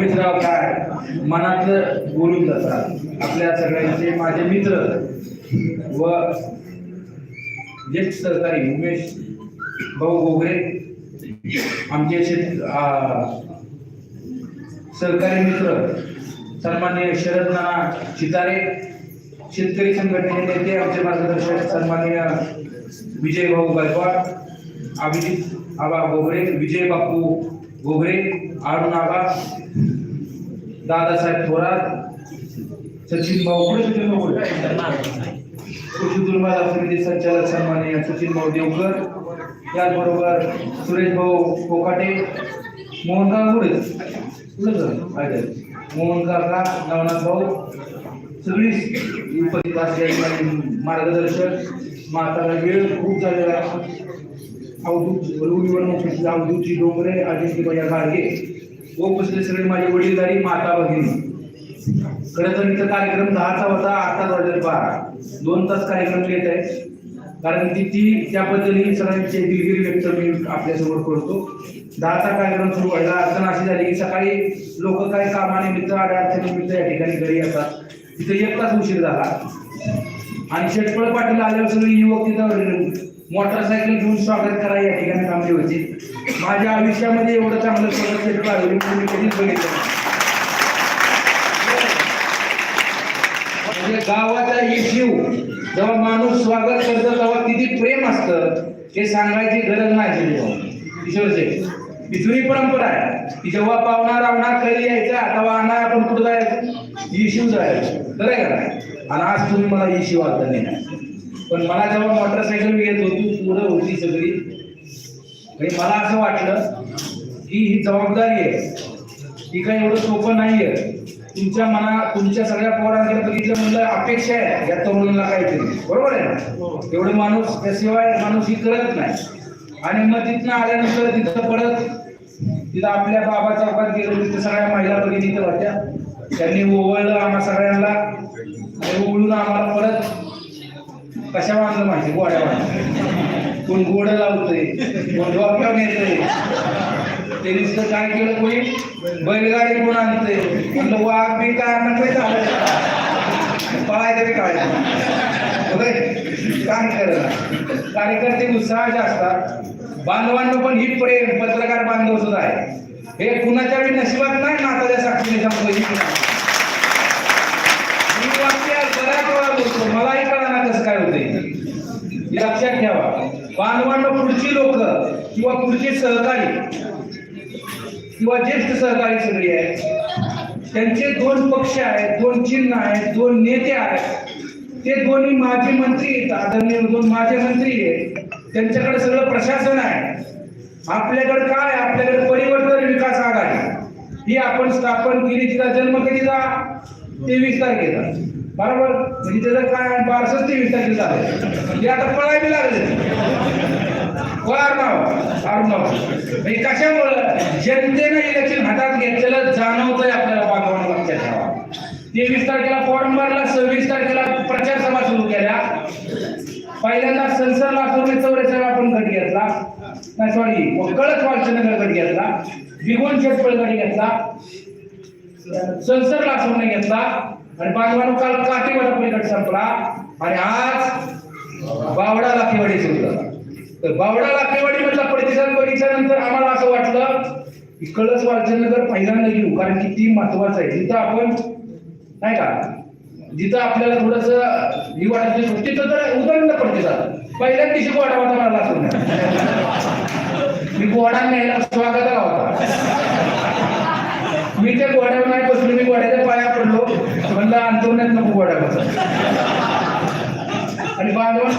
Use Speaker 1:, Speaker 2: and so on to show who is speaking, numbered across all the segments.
Speaker 1: अमितराव काय? मनातलं बोलून जातात. आपल्या सगळ्यांचे माझे मित्र व ज्येष्ठ सहकारी उमेश भाऊ गोगरे आमचे शेत सहकारी मित्र सन्मान्य शरद नाना चितारे शेतकरी संघटनेचे नेते आमचे मार्गदर्शक सन्मान्य विजय भाऊ गायकवाड अभिजित आबा गोगरे विजय बापू गोगरे अरुण आबा दादासाहेब थोरात सचिन भाऊ पुढे सचिन भाऊ कृषी दुर्बाधा समिती संचालक सन्माननीय सचिन भाऊ देवकर त्याचबरोबर सुरेश भाऊ कोकाटे मोहनराव पुढे. पुढे मोहन काका नवनाथ भाऊ सगळी उपस्थित असलेली मार्गदर्शक म्हातारा वेळ खूप झालेला. अवधूत निवडणूक अवधूतची डोंगरे अजिंक्य भैया गाडगे. व उपस्थित सगळे माझे वडीलधारी माता भगिनी. खरं तर इथं कार्यक्रम दहाचा होता आता वाजले बारा. दोन तास कार्यक्रम घेत आहे. कारण की ती त्या पद्धतीने सगळ्यांची दिलगिरी व्यक्त मी आपल्यासमोर करतो. दहाचा कार्यक्रम सुरू व्हायला अडचण अशी झाली की सकाळी लोक काय कामानिमित्त अडचणीनिमित्त या ठिकाणी घरी येतात. तिथे एक तास उशीर झाला. आणि शेटपळ पाटील आल्यावर सगळे युवक तिथं मोटरसायकल घेऊन स्वागत करा या ठिकाणी थांबले होते माझ्या आयुष्यामध्ये एवढं चांगलं स्वागत शेटपळ मी कधीच बघितलं म्हणजे गावाचा इश्यू जेव्हा माणूस स्वागत करतो तेव्हा किती प्रेम असतं हे सांगायची गरज नाही किशोरचे ही जुनी परंपरा आहे. की जेव्हा पाहुणा रावणा कधी यायचा तेव्हा आणा आपण कुठं जायचं? इश्यू जायचं. खरं आहे का नाही? आणि आज तुम्ही मला इश्यू आता नाही पण मला जेव्हा मोटरसायकल येत होती पुढं होती सगळी. आणि मला असं वाटलं की ही जबाबदारी आहे. ही काही एवढं सोपं नाहीये. तुमच्या मना तुमच्या सगळ्या पोरांकडे बघितलं म्हणलं अपेक्षा आहे या तरुणाला काहीतरी. बरोबर आहे ना? एवढं माणूस त्याशिवाय माणूस ही करत नाही. आणि मग तिथनं आल्यानंतर तिथं परत तिथं आपल्या बाबा चौकात गेलो तिथं सगळ्या महिला तिथं होत्या. त्यांनी ओवळलं आम्हा सगळ्यांना. ओवळून आम्हाला परत कशा मागलं माहिती? गोड्या आणलं. कोण गोड लावतोय? कोण डोक्यावर येतंय ते नुसतं काय केलं कोणी? बैलगाडी कोण आणतंय? म्हणलं वाघ बी काय आणलं काय झालं. पळायचं बी काय काय करणार? कार्यकर्ते उत्साहाचे असतात बांधवांना पण ही प्रेम पत्रकार बांधव सुद्धा आहे. हे कुणाच्या वेळी नशिबात नाही नाताच्या साक्षीने संपलं मी वाक्य बऱ्याच वेळा बोलतो मलाही कळणार कसं काय होते हे लक्षात ठेवा. बांधवांना पुढची लोक किंवा पुढचे सहकारी किंवा ज्येष्ठ सहकारी सगळी आहेत त्यांचे दोन पक्ष आहेत दोन चिन्ह आहेत दोन नेते आहेत. ते दोन्ही माजी मंत्री आहेत आदरणीय दोन माजी मंत्री आहेत. त्यांच्याकडे सगळं प्रशासन आहे. आपल्याकडे काय आपल्याकडे परिवर्तन विकास आघाडी. ही आपण स्थापन केली तिचा जन्म कधीचा तेवीस तारखेला बरोबर. म्हणजे त्याचं काय बारसच तेवीस तारखेला झालं. हे आता पळायला लागले. नाव नाव म्हणजे कशामुळं? जनतेनं इलेक्शन हातात घेतलेलं जाणवतंय आपल्याला बांधवांना लक्षात ठेवा. तेवीस तारखेला फॉर्म भरला सव्वीस तारखेला प्रचार सभा सुरू केल्या. पहिल्यांदा संसद लातूर चौऱ्याचा आपण गट घेतला. नाही सॉरी कळत वालचंद्र गट घेतला. बिगोन शेटपळ गट घेतला. संसद लातूरने घेतला. आणि बांधवांनो काल काठीवाडा पलीकडे संपला. आणि आज बावडा लाखेवाडी सुरू तर बावडा लाखेवाडी मधला प्रतिसाद बघितल्यानंतर आम्हाला असं वाटलं की कळस वाचनगर पहिल्यांदा घेऊ कारण की ती महत्वाचं आहे. जिथं आपण नाही का? जिथं आपल्याला थोडस ही वाटत तिथं तर उदंड प्रतिसाद पहिल्या दिवशी गोडा होता मला लासून मी गोडा न्यायला स्वागताला होता. मी त्या गोड्यावर नाही बसलो मी गोड्याच्या म्हणलं नको आणि बांधवान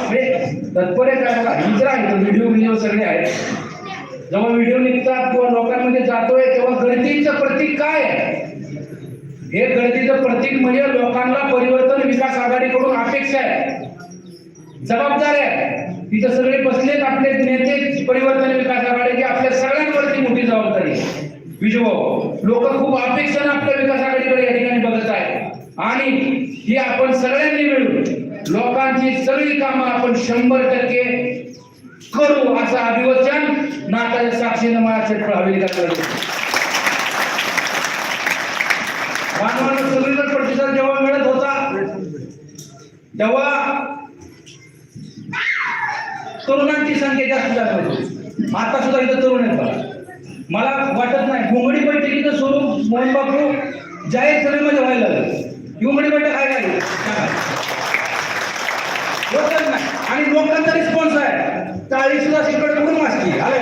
Speaker 1: तत्पर आहे काय बघा ही आहे व्हिडिओ व्हिडिओ सगळे आहेत. जेव्हा व्हिडिओ निघतात किंवा लोकांमध्ये जातोय तेव्हा गर्दीचं प्रतीक काय आहे? हे गर्दीचं प्रतीक म्हणजे लोकांना परिवर्तन विकास आघाडीकडून अपेक्षा आहे. जबाबदार आहे. तिथं सगळे बसलेत आपले नेते परिवर्तन विकास आघाडीची आपल्या सगळ्यांवरती मोठी जबाबदारी. आहे लोक खूप अपेक्षाने आपल्या विकास आघाडीकडे या ठिकाणी बघत आहेत. आणि ही आपण सगळ्यांनी मिळून लोकांची सगळी कामं आपण शंभर टक्के करू असं अभिवचन नाताच्या साक्षीनं मला छटफळ हवेलीला करतो मानवाला सगळीकडे प्रतिसाद जेव्हा मिळत होता तेव्हा तरुणांची संख्या जास्त झाली होती. आता सुद्धा इथं तरुण आहेत मला मला वाटत नाही घोंगडी बैठकीचं स्वरूप मोहन बापू जाहीर सभेमध्ये व्हायला लागलं. घुमडी बैठक आहे काय सांगा. नाही. आणि लोकांचा रिस्पॉन्स आहे. चाळीस सुद्धा शिकड कुठून वाचली? आलं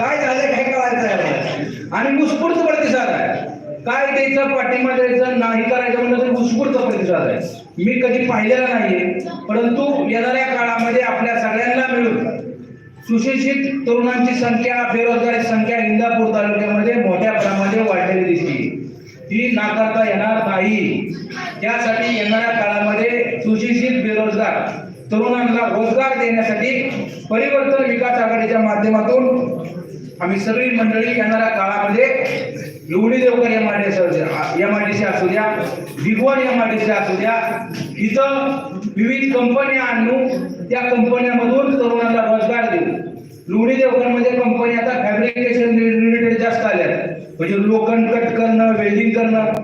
Speaker 1: काय झालं? काय करायचं आहे आणि मुस्फूर्त प्रतिसाद आहे. काय द्यायचं? पाठिंबा द्यायचं? नाही करायचं म्हणलं तरी उत्स्फूर्त प्रतिसाद आहे. मी कधी पाहिलेला नाहीये. परंतु येणाऱ्या काळामध्ये आपल्या सगळ्यांना मिळून सुशिक्षित तरुणांची संख्या बेरोजगारी संख्या इंदापूर तालुक्यामध्ये मोठ्या प्रमाणामध्ये वाढलेली दिसते. ती नाकारता येणार नाही. यासाठी येणाऱ्या काळामध्ये सुशिक्षित बेरोजगार तरुणांना रोजगार देण्यासाठी परिवर्तन विकास आघाडीच्या माध्यमातून आम्ही सगळी मंडळी येणाऱ्या काळामध्ये एवढी Devkar M I D M I D C असू द्या. दिगवण एम आय डी सी असू द्या. इथं विविध कंपन्या आणू. त्या कंपन्यामधून तरुणांना रोजगार देऊ. लुणी देवघरमध्ये कंपनी आता फॅब्रिकेशन रिलेटेड जास्त आल्या म्हणजे लोखंड कट करणं वेल्डिंग करणं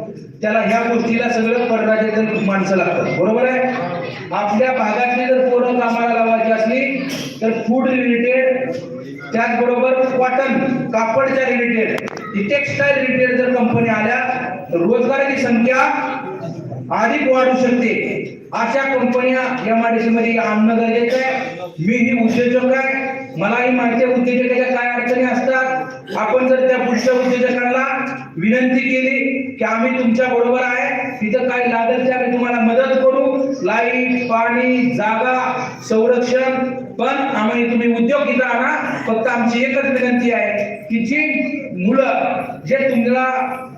Speaker 1: त्याला ह्या गोष्टीला सगळं परराज्यातील माणसं लागतात. बरोबर आहे? आपल्या भागातली जर पोरं कामाला लावायची असली तर फूड रिलेटेड त्याचबरोबर कॉटन कापडच्या रिलेटेड टेक्सटाईल रिलेटेड जर कंपनी आल्या तर रोजगाराची संख्या अधिक वाढू शकते. अशा कंपन्या एम आय डी मध्ये आणणं गरजेचं आहे. मी ही उद्योजक आहे. मलाही माहिती उद्योजकाच्या काय अडचणी असतात. आपण जर त्या पुढच्या उद्योजकांना विनंती केली की आम्ही तुमच्या बरोबर आहे. तिथं काय लागेल ते आम्ही तुम्हाला मदत करू. लाइट पाणी जागा संरक्षण. पण आम्ही तुम्ही उद्योग इथं आणा फक्त आमची एकच विनंती आहे की जी मुलं जे तुम्हाला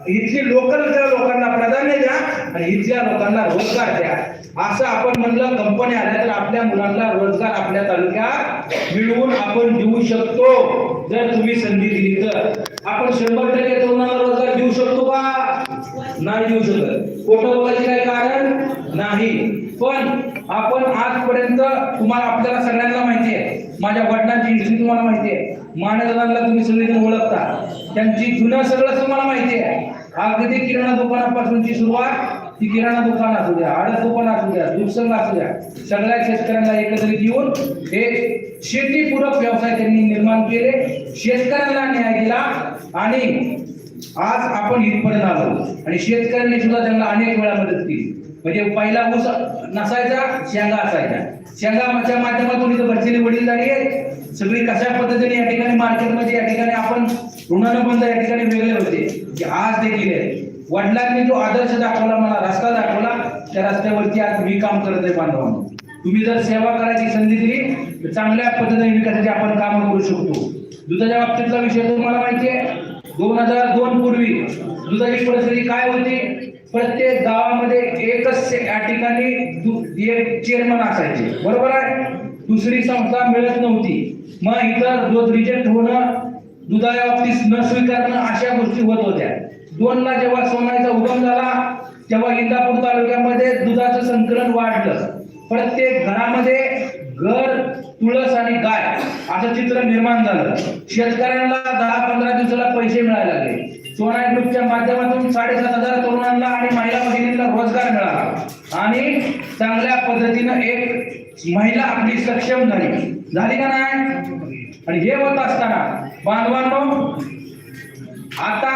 Speaker 1: इथली लोकलच्या लोकांना प्राधान्य द्या आणि इथल्या लोकांना रोजगार द्या. असं आपण म्हणलं कंपन्या आल्या तर आपल्या मुलांना रोजगार आपल्या तालुक्यात मिळवून आपण देऊ शकतो. जर तुम्ही संधी दिली तर आपण शंभर टक्के तरुणांना रोजगार देऊ शकतो का? नाही देऊ शकत. खोटं बोलायचे काय कारण? नाही. पण आपण आजपर्यंत तुम्हाला आपल्याला सगळ्यांना माहिती आहे. माझ्या वडिलांची हिस्ट्री तुम्हाला माहिती आहे. मानदादांना तुम्ही सगळेजण ओळखता. त्यांची जुनं सगळं तुम्हाला माहिती आहे. अगदी किराणा दुकानापासूनची सुरुवात ती किराणा दुकान असू द्या आडस दुकान असू द्या दुसंग असू द्या सगळ्या शेतकऱ्यांना एकत्रित येऊन हे शेतीपूरक व्यवसाय त्यांनी निर्माण केले शेतकऱ्यांना न्याय दिला आणि आज आपण इथपर्यंत आलो. आणि शेतकऱ्यांनी सुद्धा त्यांना अनेक वेळा मदत केली. म्हणजे पहिला ऊस नसायचा शेंगा असायच्या. शेंगाच्या माध्यमातून इथं बसलेली वडील झाली आहेत. सगळी कशा पद्धतीने या ठिकाणी मार्केटमध्ये या ठिकाणी आपण ऋणानुबंध या ठिकाणी वेगळे होते की आज देखील आहे वडिलांनी जो आदर्श दाखवला मला रस्ता दाखवला त्या रस्त्यावरती आज मी काम करत आहे बांधवांनो. तुम्ही जर सेवा करायची संधी दिली तर चांगल्या पद्धतीने विकासाची आपण काम करू शकतो. दुधाच्या बाबतीतला विषय तुम्हाला माहिती आहे. दोन हजार दोन पूर्वी दुधाची परिस्थिती काय होती? प्रत्येक गावामध्ये एकच या ठिकाणी एक चेअरमन असायचे. बरोबर आहे? दुसरी संस्था मिळत नव्हती. मग इतर दूध रिजेक्ट होणं दुधाच्या बाबतीत न स्वीकारणं अशा गोष्टी होत होत्या. दोनला जेव्हा सोन्याचा उगम झाला तेव्हा इंदापूर तालुक्यामध्ये दुधाचं संकलन वाढलं. प्रत्येक घरामध्ये घर तुळस आणि गाय असं चित्र निर्माण झालं. शेतकऱ्यांना दहा पंधरा दिवसाला पैसे मिळायला लागले. सोना ग्रुपच्या माध्यमातून साडेसात हजार तरुणांना आणि महिला भगिनींना रोजगार मिळाला. आणि चांगल्या पद्धतीनं एक महिला आपली सक्षम झाली. झाली का नाही? आणि हे होत असताना बांधवांनो आता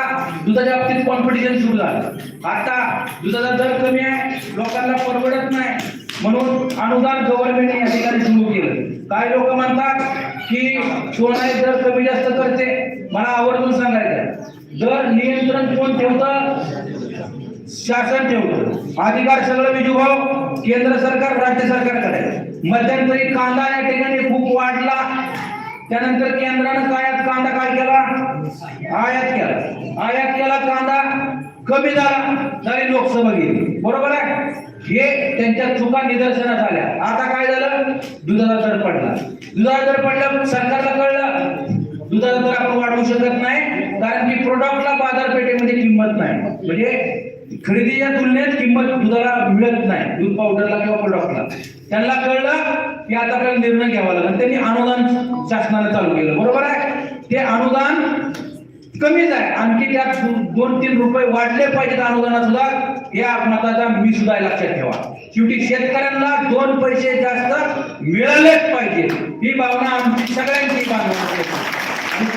Speaker 1: दुधाच्या बाबतीत कॉम्पिटिशन सुरू झालं. आता दुधाचा दर कमी आहे लोकांना परवडत नाही. म्हणून अनुदान गव्हर्नमेंटने या ठिकाणी सुरू केलं. काय लोक म्हणतात की सोनाई दर कमी जास्त करते. मला आवर्जून सांगायचं दर नियंत्रण कोण ठेवतं? शासन ठेवतं. अधिकार सगळं विजूभाव केंद्र सरकार राज्य सरकारकडे मध्यंतरी कांदा या ठिकाणी खूप वाढला. त्यानंतर केंद्रानं काय कांदा काय केला? आयात केला. आयात केला कांदा कमी झाला तरी लोकसभा गेली. बरोबर आहे? हे त्यांच्या चुका निदर्शनास आल्या. आता काय झालं? दुधाचा दर पडला. दुधाचा दर पडला सरकारला कळलं. दुधाचा दर आपण वाढवू शकत नाही कारण की प्रोडक्टला बाजारपेठेमध्ये किंमत नाही. म्हणजे खरेदीच्या तुलनेत किंमत दुधाला मिळत नाही. दूध पावडरला किंवा प्रोडक्टला त्यांना कळलं की आता आपल्याला निर्णय घ्यावा लागेल. त्यांनी अनुदान शासनाने चालू केलं. बरोबर आहे? ते अनुदान कमीच आहे आणखी त्यात दोन तीन रुपये वाढले पाहिजेत अनुदानात सुद्धा या मताचा मी सुद्धा लक्षात ठेवा. शेवटी शेतकऱ्यांना दोन पैसे जास्त मिळालेच पाहिजे. ही भावना आमची सगळ्यांची भावना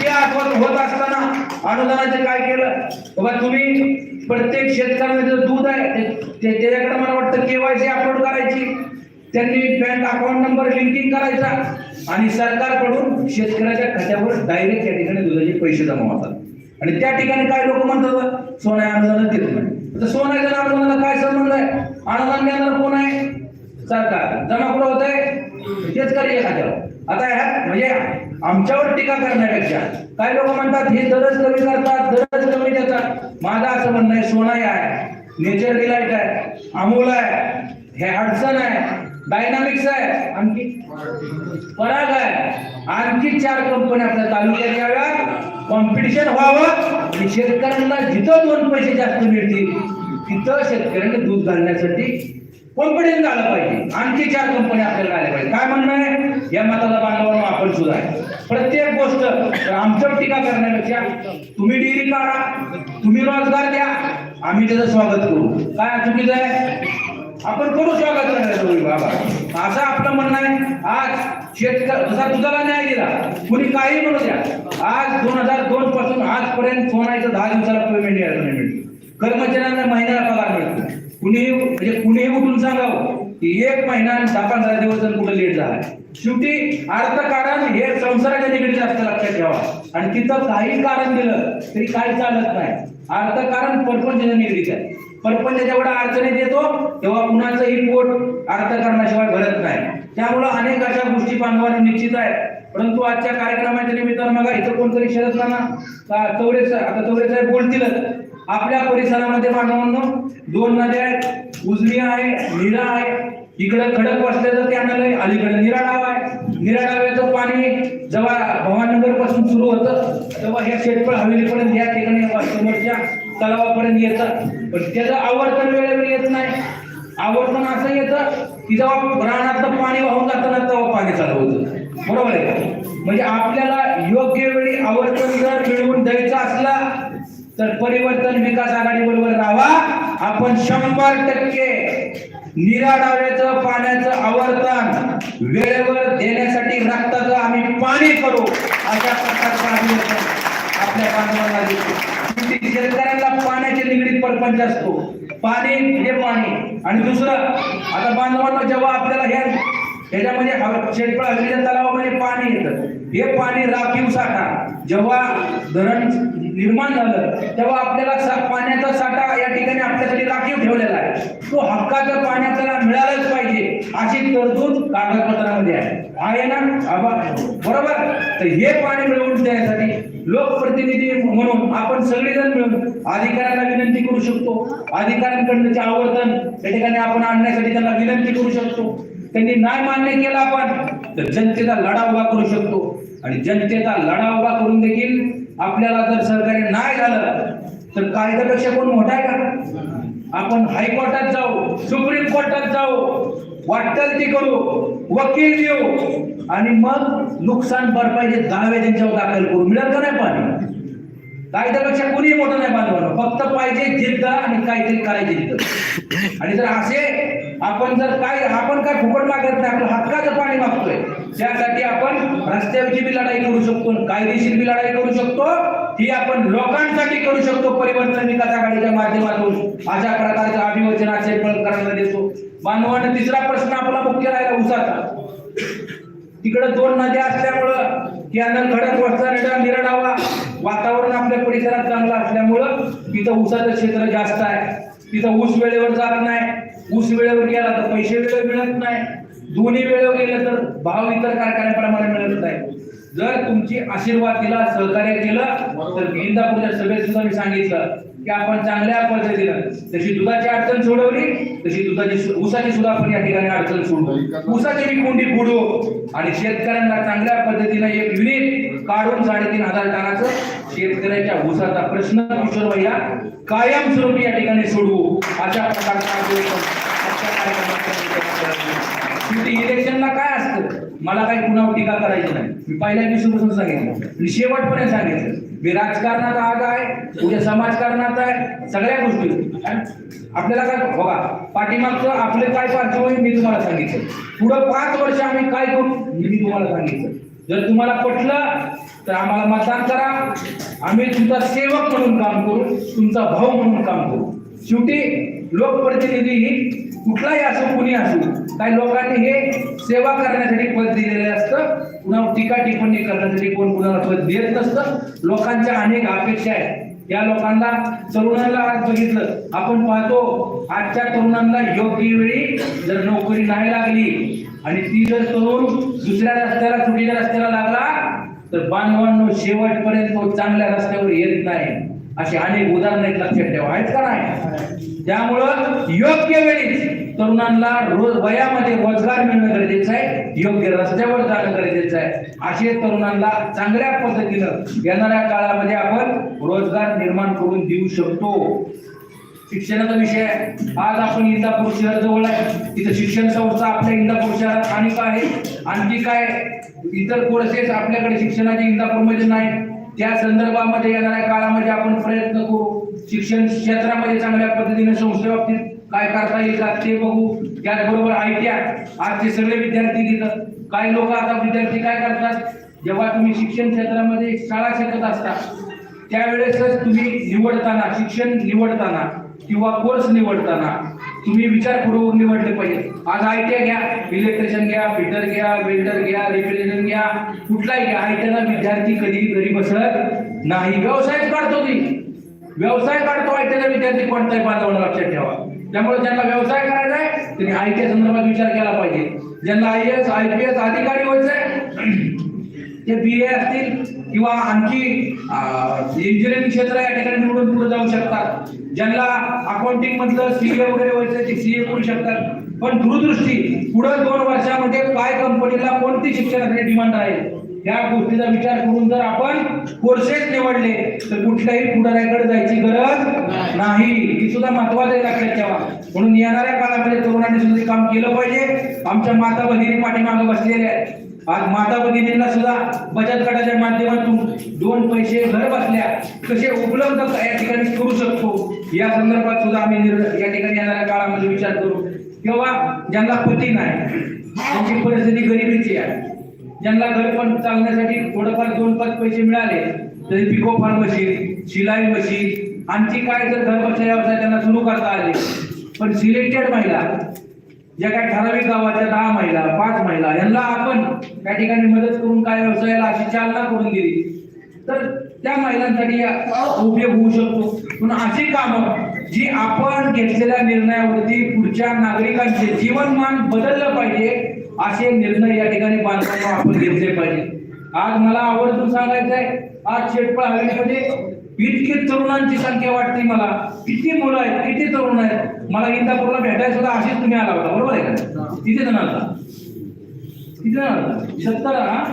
Speaker 1: ते होत असताना अनुदानाचे काय केलं? बाबा तुम्ही प्रत्येक शेतकऱ्याला जे दूध आहे ते त्याच्याकडे मला वाटतं केवायसी अपलोड करायची. त्यांनी बँक अकाउंट नंबर लिंकिंग करायचा आणि सरकारकडून शेतकऱ्याच्या खात्यावर डायरेक्ट त्या ठिकाणी दुधाचे पैसे जमा होतात. आणि त्या ठिकाणी काय लोक म्हणतात सोन्या अनुदान देत नाही तर सोन्याच्या अनुदानाला काय संबंध आहे? अनुदान देणार कोण आहे? सरकार. जमा कुठं होत आहे शेतकरी खात्यावर. आता ह्या म्हणजे आमच्यावर टीका करण्यापेक्षा काही लोक म्हणतात हे दरच कमी करतात दरच कमी देतात. माझं असं म्हणणं आहे सोनाई आहे नेचर डिलाइट आहे अमोल आहे हे अडचण आहे. डायनामिक्स आहे. आणखी? पराग आहे. आणखी चार कंपन्या आपल्या तालुक्यात याव्या कॉम्पिटिशन व्हावं. आणि शेतकऱ्यांना जिथं दोन पैसे जास्त मिळतील तिथं शेतकऱ्यांना दूध घालण्यासाठी कॉम्पिटिशन झालं पाहिजे. आणखी चार कंपन्या आपल्याला आल्या पाहिजे. काय म्हणणं आहे? या मताला बांधवांना आपण सुद्धा आहे. प्रत्येक गोष्ट आमच्यावर टीका करण्यापेक्षा तुम्ही डिग्री काढा तुम्ही रोजगार द्या आम्ही त्याचं स्वागत करू. काय चुकीचं आहे? आपण करू शकत नाही बाबा? असं आपलं म्हणणं आहे आज शेतकरी जसा दुधाला न्याय दिला. कुणी काही म्हणू द्या. आज दोन हजार दोन पासून आजपर्यंत सोनायचं दहा दिवसाला पेमेंट यायला नाही मिळते. कर्मचाऱ्यांना महिन्याला पगार मिळतो. कुणी म्हणजे कुणीही उठून सांगावं की एक महिना आणि दहा पंधरा दिवस जर कुठं लेट झाला शेवटी अर्थकारण हे संसाराच्या निगडीत जास्त लक्षात ठेवा. आणि तिथं काही कारण दिलं तरी काही चालत नाही. अर्थकारण परपंचाच्या निगडीत आहे. परपंच जेवढा अडचणीत येतो तेव्हा कुणाचंही पोट अर्थकारणाशिवाय भरत नाही. त्यामुळं अनेक अशा गोष्टी बांधवाने निश्चित आहेत. परंतु आजच्या कार्यक्रमाच्या निमित्तानं मग इथं कोणतरी शरद राणा चौरे आता चौरे साहेब बोलतीलच. आपल्या परिसरामध्ये मानवांना दोन नद्या आहेत. उजनी आहे निरा आहे. इकडे खडक वसल्याचं ते आहे अलीकडे निराडाव आहे निराडाव्याचं पाणी जेव्हा भवानगरपासून सुरू होतं तेव्हा ह्या शेतफळ हवेलीपर्यंत या ठिकाणी समोरच्या तलावापर्यंत येतं. पण त्याचं आवर्तन वेळेवर येत नाही. आवर्तन असं येतं की जेव्हा रानातलं पाणी वाहून जाताना तेव्हा पाणी चालू होतं. बरोबर आहे का? म्हणजे आपल्याला योग्य वेळी आवर्तन जर मिळवून द्यायचं असला तर परिवर्तन विकास आघाडी बरोबर राहा आपण शंभर टक्के निराडाव्याचं पाण्याचं आवर्तन वेळेवर देण्यासाठी रक्ताचं आम्ही पाणी करू अशा प्रकारचं आम्ही आपल्या बांधवांना देतो. शेतकऱ्यांना पाण्याचे निगडीत परपंच असतो. पाणी हे पाणी. आणि दुसरं आता बांधवांना जेव्हा आपल्याला हे त्याच्यामध्ये हव- शेतफळ तलावामध्ये पाणी येतं. हे पाणी राखीव साठा. जेव्हा धरण निर्माण झालं तेव्हा आपल्याला सा- पाण्याचा साठा या ठिकाणी आपल्यासाठी राखीव ठेवलेला आहे. तो हक्काच्या पाणी आपल्याला पाहिजे अशी तरतूद कागदपत्रामध्ये आहे. आहे ना? आबा बरोबर? तर हे पाणी मिळवून देण्यासाठी लोकप्रतिनिधी म्हणून आपण सगळेजण मिळून अधिकाऱ्यांना विनंती करू शकतो. अधिकाऱ्यांकडनं आवर्तन त्या ठिकाणी आपण आणण्यासाठी त्यांना विनंती करू शकतो. त्यांनी नाही मान्य केला आपण तर जनतेचा लढा उभा करू शकतो. आणि जनतेचा लढा उभा करून देखील आपल्याला जर सरकारी नाही झालं तर कायद्यापेक्षा कोण मोठा आहे का? आपण हायकोर्टात जाऊ सुप्रीम कोर्टात जाऊ वाटल ती करू वकील देऊ आणि मग नुकसान भरपाईचे दावे त्यांच्यावर दाखल करू. मिळेल का नाही पाणी? कायद्यापेक्षा कोणी मोठं नाही बांधवानं फक्त पाहिजे जिद्द आणि काहीतरी करायची जिद्द. आणि जर असे आपण जर काय आपण काय फुकट मागत नाही आपण हक्काचं पाणी मागतोय. त्यासाठी आपण रस्त्यावरची बी लढाई करू शकतो कायदेशीर बी लढाई करू शकतो. ही आपण लोकांसाठी करू शकतो परिवर्तन विकास आघाडीच्या माध्यमातून. अशा प्रकारचं अभिवचनाचे असेल करायला देतो बांधवांना तिसरा प्रश्न आपला मुख्य राहिला उसाचा. तिकडे दोन नद्या असल्यामुळं यानं खडक वस्ता निडा निरडावा. वातावरण आपल्या परिसरात चांगलं असल्यामुळं तिथं ऊसाचं क्षेत्र जास्त आहे. तिथं ऊस वेळेवर जात नाही. ऊस वेळेवर गेला तर पैसे वेळेवर मिळत नाही. दोन्ही वेळेवर गेले तर भाव इतर कारखान्याप्रमाणे मिळत नाही. जर तुमची आशीर्वाद दिला सहकार्य केलं तर इंदापूरच्या सभेत सुद्धा मी सांगितलं की आपण चांगल्या पद्धतीनं जशी दुधाची अडचण सोडवली तशी दुधाची ऊसाची सुद्धा आपण या ठिकाणी अडचण सोडवू ऊसाची मी कोंडी फोडू आणि शेतकऱ्यांना चांगल्या पद्धतीनं एक युनिट काढून साडेतीन हजार टनाचं शेतकऱ्याच्या ऊसाचा प्रश्न किशोर भैया कायमस्वरूपी या ठिकाणी सोडवू. अशा प्रकारचा इलेक्शनला काय मला काही कुणावर टीका करायची नाही. मी पहिल्या दिवशीपासून सांगितलं. मी शेवटपर्यंत सांगितलं. मी राजकारणात आज आहे उद्या समाजकारणात आहे सगळ्या गोष्टी. आपल्याला काय बघा पाठीमागचं आपले काय पार्श्वभूमी मी तुम्हाला सांगितलं. पुढं पाच वर्ष आम्ही काय करू मी तुम्हाला सांगितलं. जर तुम्हाला पटलं तर आम्हाला मतदान करा. आम्ही तुमचा सेवक म्हणून काम करू तुमचा भाऊ म्हणून काम करू. शेवटी लोकप्रतिनिधी ही कुठलाही असो कुणी असो काही लोकांनी हे सेवा करण्यासाठी पद दिलेले असतं. पुन्हा टीका टिप्पणी करण्यासाठी कोण कुणाला पद देत नसतं. लोकांच्या अनेक अपेक्षा आहेत. या लोकांना तरुणांना आज बघितलं. आपण पाहतो आजच्या तरुणांना योग्य वेळी जर नोकरी नाही लागली आणि ती जर तरुण दुसऱ्या रस्त्याला चुकीच्या रस्त्याला लागला तर बांधवांनो शेवटपर्यंत तो चांगल्या रस्त्यावर येत नाही. अशी अनेक उदाहरणं लक्षात ठेवा. आहेत का नाही? त्यामुळं योग्य वेळी तरुणांना रोज वयामध्ये रोजगार मिळणं गरजेचं आहे योग्य रस्त्यावर जाणं गरजेचं आहे. असे तरुणांना चांगल्या पद्धतीनं येणाऱ्या काळामध्ये आपण रोजगार निर्माण करून देऊ शकतो. शिक्षणाचा विषय आहे. आज आपण इंदापूर शहर जवळ आहे. तिथं शिक्षण संस्था आपल्या इंदापूर शहरात स्थानिक आहे. आणखी काय? इतर कोर्सेस आपल्याकडे शिक्षणाचे इंदापूरमध्ये नाही. त्या संदर्भामध्ये येणाऱ्या काळामध्ये आपण प्रयत्न करू. शिक्षण क्षेत्रामध्ये चांगल्या पद्धतीने संस्थेबाबतीत काय करता येईल का ते बघू. त्याचबरोबर आयटीआय आजचे सगळे विद्यार्थी तिथं काही लोक आता विद्यार्थी काय करतात? जेव्हा तुम्ही शिक्षण क्षेत्रामध्ये शाळा शिकत असता त्यावेळेसच तुम्ही निवडताना शिक्षण निवडताना किंवा कोर्स निवडताना तुम्ही विचारपूर्वक निवडले पाहिजे आज आय टी आय घ्या इलेक्ट्रिशियन घ्या फिटर घ्या वेल्डर घ्या रिपेरियन घ्या कुठलाही घ्या. आय विद्यार्थी कधी घरी बसत नाही. व्यवसायच काढतो ती व्यवसाय काढतो आयटीला विद्यार्थी कोणताही बांधवणं लक्षात ठेवा त्यामुळे ज्यांना व्यवसाय करायचा आहे त्यांनी आयटी संदर्भात विचार केला पाहिजे. ज्यांना I S I P S अधिकारी व्हायचंय ते बी ए असतील किंवा आणखी इंजिनिअरिंग क्षेत्र या ठिकाणी निवडून पुढे जाऊ शकतात. ज्यांना अकाउंटिंग मधलं सीए वगैरे व्हायचं ते सीए करू शकतात. पण दूरदृष्टी पुढे दोन वर्षामध्ये काय कंपनीला कोणती शिक्षणासाठी डिमांड आहे? या गोष्टीचा विचार करून जर आपण कोर्सेस निवडले तर कुठल्याही पुढाऱ्याकडे जायची गरज नाही. ही सुद्धा महत्वाचं आहे लक्षात ठेवा. म्हणून येणाऱ्या काळामध्ये तरुणांनी सुद्धा काम केलं पाहिजे. आमच्या माता भगिनी पाठीमागे बसलेल्या आहेत. आज माता भगिनींना सुद्धा बचत गटाच्या माध्यमातून दोन पैसे घर बसल्या कसे उपलब्ध या ठिकाणी करू शकतो या संदर्भात सुद्धा आम्ही निर्णय या ठिकाणी येणाऱ्या काळामध्ये विचार करू. किंवा ज्यांना पती नाही त्यांची परिस्थिती गरिबीची आहे. ज्यांना घर पण चालण्यासाठी थोडंफार दोन पाच पैसे मिळाले तरी पिको फार मशीन शिलाई मशीन आणखी काय जर घर व्यवसाय त्यांना सुरू करता आले. पण सिलेक्टेड महिला ज्या काही ठराविक गावाच्या दहा महिला पाच महिला यांना आपण त्या ठिकाणी मदत करून काय व्यवसायाला अशी चालना करून दिली. तर त्या महिलांसाठी उपयोग होऊ शकतो. पण अशी कामं जी आपण घेतलेल्या निर्णयावरती पुढच्या नागरिकांचे जीवनमान बदललं पाहिजे असे निर्णय या ठिकाणी बांधताना आपण घेतले पाहिजे. आज मला आवर्जून सांगायचं आहे आज शेटपळ हवेमध्ये इतकी तरुणांची संख्या वाटते मला. किती मुलं आहेत किती तरुण आहेत? मला इंदापूरला भेटायला सुद्धा अशीच तुम्ही आला होता बरोबर आहे का? किती जण आला? किती जण आला? सत्तर हा?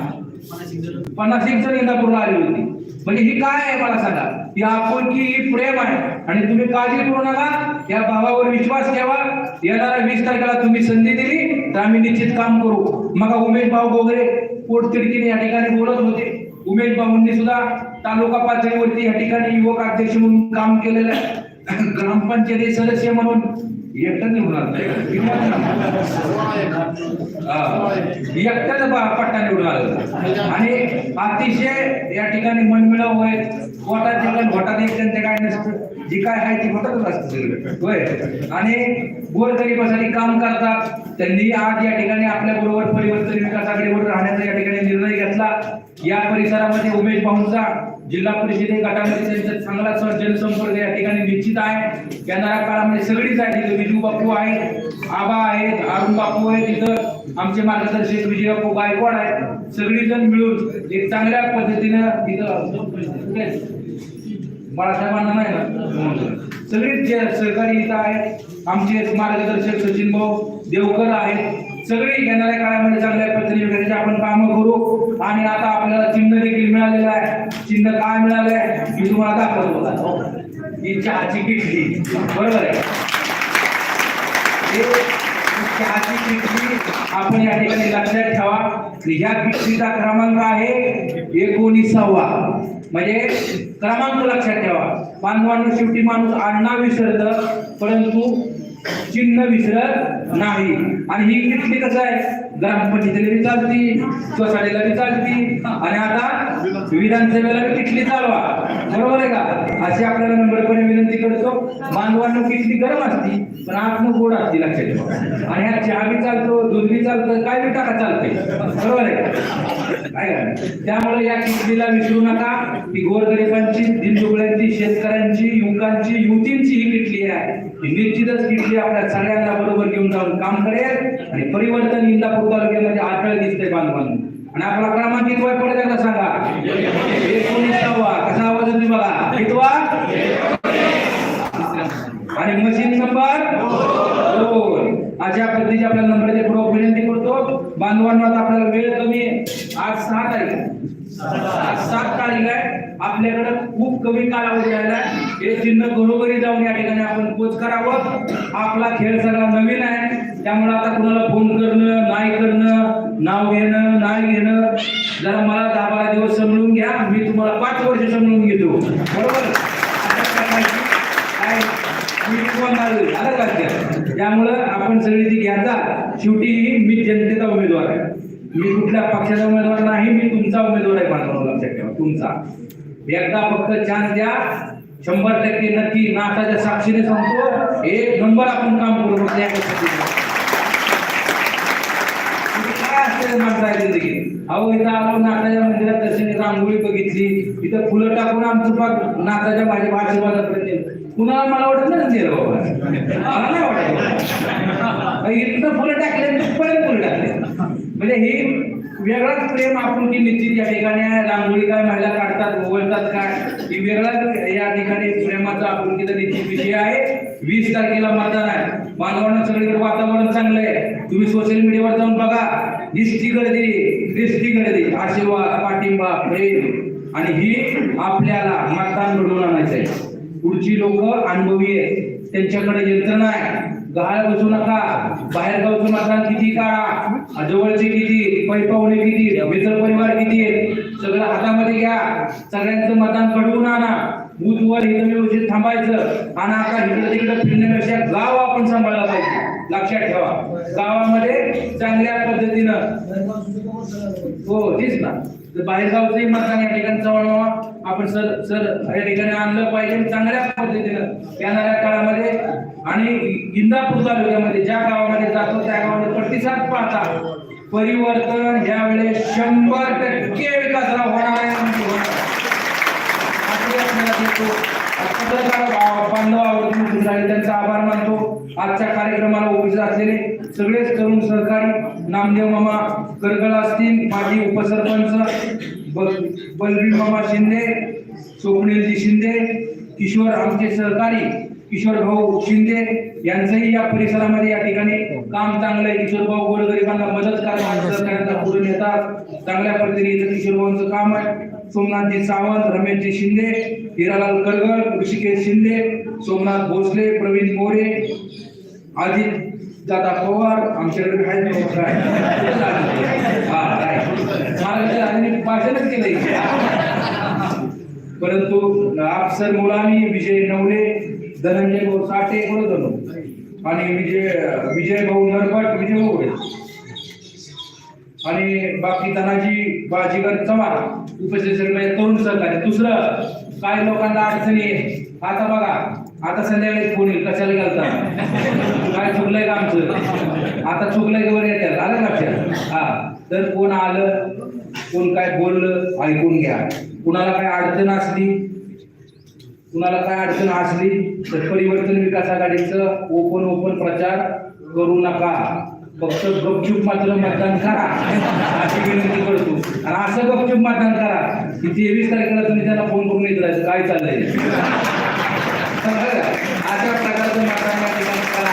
Speaker 1: पन्नास एक जण इंदापूरला आली होती. म्हणजे ही काय आहे मला सांगा? ही आपुलकी ही प्रेम आहे. आणि तुम्ही काळजी करू नका. या भावावर विश्वास ठेवा. येणाऱ्या वीस तारखेला तुम्ही संधी दिली तर आम्ही निश्चित काम करू. मग उमेश भाऊ वगैरे पोटतिडकीने या ठिकाणी बोलत होते. उमेश भाऊंनी सुद्धा तालुका पातळीवरती या ठिकाणी युवक अध्यक्ष म्हणून काम केलेलं आहे. ग्रामपंचायती सदस्य म्हणून एकटं निवडून एकटाच पट्टा निवडून आणि अतिशय या ठिकाणी मनमिळाव होय. पोटात जे पण पोटात एक त्यांचे काय नसतं जी काय आहे ती पोटातच असते होय. आणि गोरगरिबासाठी काम करतात. त्यांनी आज या ठिकाणी आपल्या बरोबर परिवर्तन विकास आघाडीवर राहण्याचा या ठिकाणी निर्णय घेतला. या परिसरामध्ये उमेश भाऊंचा जिल्हा परिषदे गटामध्ये त्यांचा चांगला जनसंपर्क या ठिकाणी निश्चित आहे. येणाऱ्या काळामध्ये सगळीच आहे तिथं विजू बापू आहेत आबा आहेत अरुण बापू आहेत तिथं आमचे मार्गदर्शक विजय बापू गायकवाड आहेत. सगळीजण मिळून एक चांगल्या पद्धतीनं तिथं बाळासाहेबांना नाही ना? सगळीच सहकारी इथं आहेत. आमचे मार्गदर्शक सचिन भाऊ देवकर आहेत. सगळे येणाऱ्या काळामध्ये चांगल्या पद्धतीने आपण कामं करू. आणि आता आपल्याला चिन्ह देखील मिळालेलं आहे. चिन्ह काय मिळालं आहे मी तुम्हाला दाखवत होता ही चहाची किटली बरोबर आहे. चहाची किटली आपण या ठिकाणी लक्षात ठेवा. ह्या किटलीचा क्रमांक आहे एकोणीसावा. म्हणजे क्रमांक लक्षात ठेवा. बांधवांना शेवटी माणूस आडनाव विसरत. परंतु चिन्ह विसरत नाही. आणि ही किटली कसं आहे? ग्रामपंचायतीला बी चालती सोसायटीला बी चालती आणि आता विधानसभेला बी किटली चालवा. बरोबर आहे का? अशी आपल्याला नंबरपणे विनंती करतो. बांधवांना किटली गरम असती पण आतनं गोड असते लक्षात ठेवा. आणि ह्या चहा बी चालतो दूध बी चालतं काय बी टाका चालते बरोबर आहे का? त्यामुळे या किमतीला विसरू नका. ही गोरगरिबांची दिनदुबळ्यांची शेतकऱ्यांची युवकांची युवतींची ही किटली आहे. ही निश्चितच किटली आपल्या सगळ्यांना बरोबर घेऊन जाऊन काम करेल आणि परिवर्तन इंदापूर तालुक्यामध्ये आठळ दिसते बांधवांना आणि आपला क्रमांक कितवा वाय पडत एकदा सांगा? एकोणीसावा. कसा आवाज होती बघा? कितवा? आणि मशीन नंबर? अशा पद्धतीचे आपल्याला नंबरचे पूर्वक विनंती करतो बांधवांना आता आपल्याला वेळ कमी आहे. आज सहा तारीख आहे. आज सात तारीख आहे. आपल्याकडे खूप कमी कालावधी आला हे चिन्ह घरोघरी जाऊन या ठिकाणी आपण पोच करावं. आपला खेळ सगळा नवीन आहे. त्यामुळे आता कुणाला फोन करणं नाही करणं नाव घेणं नाही घेणं जरा मला दहा बारा दिवस समजून घ्या. मी तुम्हाला पाच वर्ष समजून घेतो. बरोबर? काय मी तुम्हाला आलं का? त्यामुळं आपण सगळी ती घ्यायचा शेवटी मी जनतेचा उमेदवार आहे. मी कुठल्या पक्षाचा उमेदवार नाही मी तुमचा उमेदवार आहे बांधवांना लक्षात ठेवा तुमचा. एकदा फक्त चान्स द्या. शंभर टक्के नक्की नाताच्या साक्षीने सांगतो एक नंबर आपण काम करू फक्त या गोष्टीचं. तुम्ही काय असते माणसाच्या अहो इथं आलो नाताच्या मंदिरात दर्शनी रांगोळी बघितली. इथं फुलं टाकून आमचं पाक नाताच्या माझ्या आशीर्वादापर्यंत कुणाला मला वाटत नाही दिलं बाबा मला नाही वाटत. इथं फुलं टाकले तिथपर्यंत फुलं टाकले. म्हणजे हे वेगळाच प्रेम आपुलकी निश्चित या ठिकाणी रांगोळी काय महिला काढतात ओवळतात काय? ही वेगळाच या ठिकाणी प्रेमाचा आपण आपुलकीचा निश्चित विषय आहे. वीस तारखेला मतदान आहे. बांधवांना सगळीकडे वातावरण चांगलं आहे. तुम्ही सोशल मीडियावर जाऊन बघा. दिसती गर्दी दिसती गर्दी आशीर्वाद पाठिंबा प्रेम. आणि ही आपल्याला मतदान घडवून आणायचं आहे. पुढची लोक अनुभवी आहेत. त्यांच्याकडे यंत्रणा आहे. गाळ बसू नका. बाहेर गावचं मतदान किती काढा. जवळचे किती? पैपावणे किती? मित्र परिवार किती आहेत? सगळं हातामध्ये घ्या. सगळ्यांचं मतदान घडवून आणा. बूथवर इथं व्यवस्थित थांबायचं. आणि आता इकडे तिकडे फिरण्यापेक्षा गाव आपण सांभाळला पाहिजे. लक्षात ठेवा. गावामध्ये चांगल्या पद्धतीनं हो तेच ना. बाहेर बाहेरगावचंही मतदान या ठिकाणी चवळवा आपण सर सर या ठिकाणी आणलं पाहिजे चांगल्या पद्धतीनं येणाऱ्या काळामध्ये आणि इंदापूर तालुक्यामध्ये ज्या गावामध्ये जातो त्या गावामध्ये प्रतिसाद पाहता परिवर्तन यावेळेस वेळेस शंभर टक्के विकासाला होणार आहे बांधव आवर्जून त्यांचा आभार मानतो. आजच्या कार्यक्रमाला उपस्थित असलेले सगळेच तरुण सहकारी नामदेव मामा करगळ असतील माजी उपसरपंच बल- बलबीर मामा शिंदे स्वप्नीलजी शिंदे किशोर आमचे सहकारी किशोर भाऊ शिंदे यांचंही या परिसरामध्ये या ठिकाणी काम चांगलं आहे किशोर भाऊ गोरगरिबांना मदत करतात सहकार्यांना पुढे नेतात. चांगल्या पद्धतीने इथं किशोर भाऊंचं काम आहे. सोमनाथजी सावंत रमेशजी शिंदे हिरालाल करगळ ऋषिकेश शिंदे सोमनाथ भोसले प्रवीण मोरे आधी दादा पवार आमच्याकडे काय? नाही भाषणच केलंय परंतु अफसर मुलानी विजय नवले धनंजय भाऊ साठे बोलत होतो आणि विजय विजय भाऊ नरपट विजय भाऊ आणि बाकी तानाजी बाजीगर चव्हाण उपस्थित सगळे म्हणजे तरुण सरकार दुसरं काय लोकांना अडचणी आता बघा आता संध्याकाळी फोन येईल. कशाला घालता काय चुकलंय का आमचं? आता चुकलंय की वर येतात आलं लक्षात? हा. तर कोण आलं? कोण काय बोललं? ऐकून घ्या. कुणाला काय अडचण असली? कुणाला काय अडचण असली? तर परिवर्तन विकास आघाडीचं ओपन ओपन प्रचार करू नका. फक्त गपचूप मात्र मतदान करा. अशी विनंती करतो. आणि असं गपचूप मतदान करा की तेवीस तारखेला तुम्ही त्यांना फोन करून विचारायचं काय चाललंय? अशा प्रकारचं मतदान या ठिकाणी करा.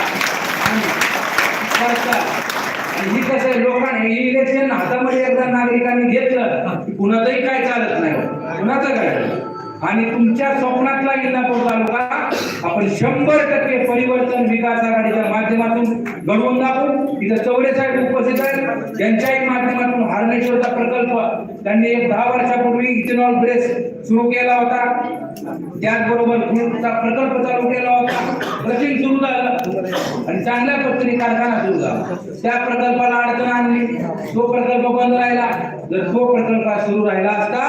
Speaker 1: आणि ही कसं आहे लोकांना हे इलेक्शन हातामध्ये एकदा नागरिकांनी घेतलं कुणाचंही काय चालत नाही? कुणाचं काय? आणि तुमच्या स्वप्नातला इंदापूर तालुका आपण शंभर टक्के परिवर्तन विकास आघाडीच्या माध्यमातून घडवून दाखवू. इथं चौरे साहेब उपस्थित आहेत. त्यांच्याही माध्यमातून हार्नेश्वरचा प्रकल्प त्यांनी एक दहा वर्षापूर्वी इथेनॉल ब्रेस सुरू केला होता. त्याचबरोबर गुळचा प्रकल्प चालू केला होता. रचिंग सुरू झालं आणि चांगल्या पद्धतीने कारखाना सुरू झाला. त्या प्रकल्पाला अडचण आणली. तो प्रकल्प बंद राहिला. जर तो प्रकल्प सुरू राहिला असता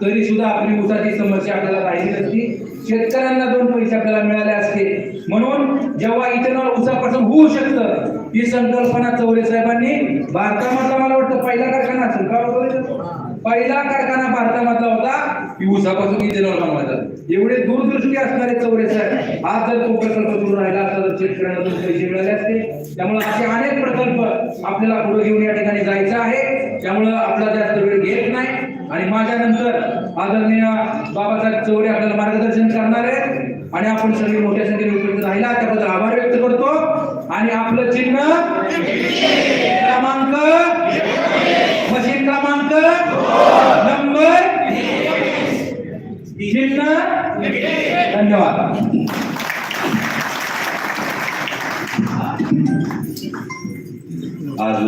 Speaker 1: तरी सुद्धा आपली उसाची समस्या आपल्याला राहिली नसती शेतकऱ्यांना दोन पैसे आपल्याला मिळाले असते. म्हणून जेव्हा इथेनॉल उसापासून होऊ शकतं ही संकल्पना चौरे साहेबांनी भारतामधला मला वाटतं पहिला कारखाना असेल. का पहिला कारखाना भारतामधला होता की उसापासून इथेनॉल बनवायचा. एवढे दूरदृष्टी असणारे चौरे साहेब आज जर तो प्रकल्प सुरू राहिला असता तर शेतकऱ्यांना दोन पैसे मिळाले असते त्यामुळे असे अनेक प्रकल्प आपल्याला पुढे घेऊन या ठिकाणी जायचं आहे. त्यामुळं आपला जास्त वेळ घेत नाही. आणि माझ्यानंतर आदरणीय बाबासाहेब चौरे आपल्याला मार्गदर्शन करणार आहे आणि आपण सगळे मोठ्या संख्येने उपस्थित राहिला. त्याबद्दल आभार व्यक्त करतो. आणि आपलं चिन्ह क्रमांक मशीन क्रमांक नंबर चिन्ह. धन्यवाद.
Speaker 2: आज